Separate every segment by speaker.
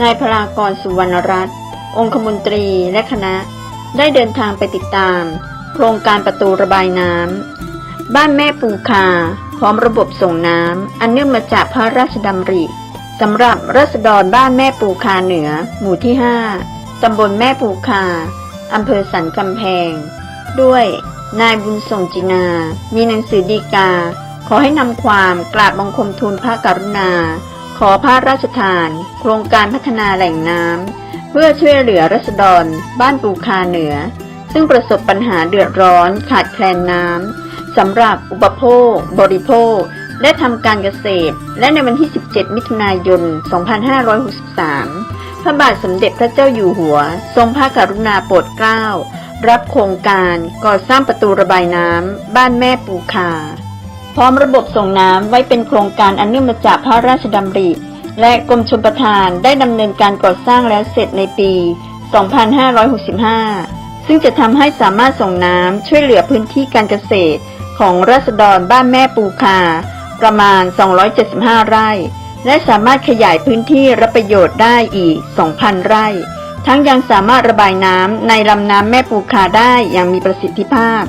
Speaker 1: นายพลากรสุวรรณรัตน์องคมนตรีและคณะ ได้เดินทางไปติดตาม โครงการประตูระบายน้ำบ้านแม่ปูคา พร้อมระบบส่งน้ำอันเนื่องมาจากพระราชดำริสำหรับรัษฎรบ้านแม่ปูคาเหนือ หมู่ที่ 5 ตำบลแม่ปูคา อำเภอสันกำแพง ด้วยนายบุญส่งจินา มีหนังสือดีกา ขอให้นำความกราบบังคมทูลพระกรุณา ขอพระราชทาน โครงการพัฒนาแหล่งน้ำ เพื่อช่วยเหลือรัษฎร บ้านปูคาเหนือ ซึ่งประสบปัญหาเดือดร้อนขาดแคลนน้ำสำหรับอุปโภค บริโภค และทำการเกษตร และในวันที่ 17 มิถุนายน 2563 พระบาทสมเด็จพระเจ้าอยู่หัว ทรงพระกรุณาโปรดเกล้า รับโครงการก่อสร้างประตูระบายน้ำ บ้านแม่ปูคา พร้อมระบบส่งน้ำไว้เป็นโครงการอันเนื่องมาจากพระราชดำริ และกรมชลประทานได้ดำเนินการก่อสร้างแล้วเสร็จในปี 2565 ซึ่งจะทำให้สามารถส่งน้ำช่วยเหลือพื้นที่การเกษตร ของราษฎรบ้านแม่ปูคา ประมาณ 275 ไร่ และสามารถขยายพื้นที่รับประโยชน์ได้อีก 2,000 ไร่ ทั้งยังสามารถระบายน้ำในลำน้ำแม่ปูคาได้อย่างมีประสิทธิภาพ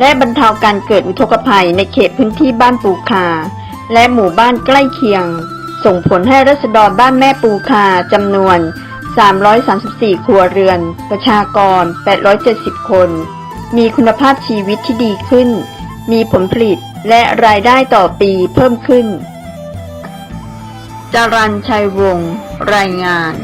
Speaker 1: และบรรเทาการเกิดอุทกภัยในเขตพื้นที่บ้านปูคา และหมู่บ้านใกล้เคียง ส่งผลให้รัษฎรบ้านแม่ปูคาจำนวน 334 ครัวเรือน ประชากร 870 คน มีคุณภาพชีวิตที่ดีขึ้น มีผลผลิตและรายได้ต่อปีเพิ่มขึ้นจารันชัยวงศ์รายงาน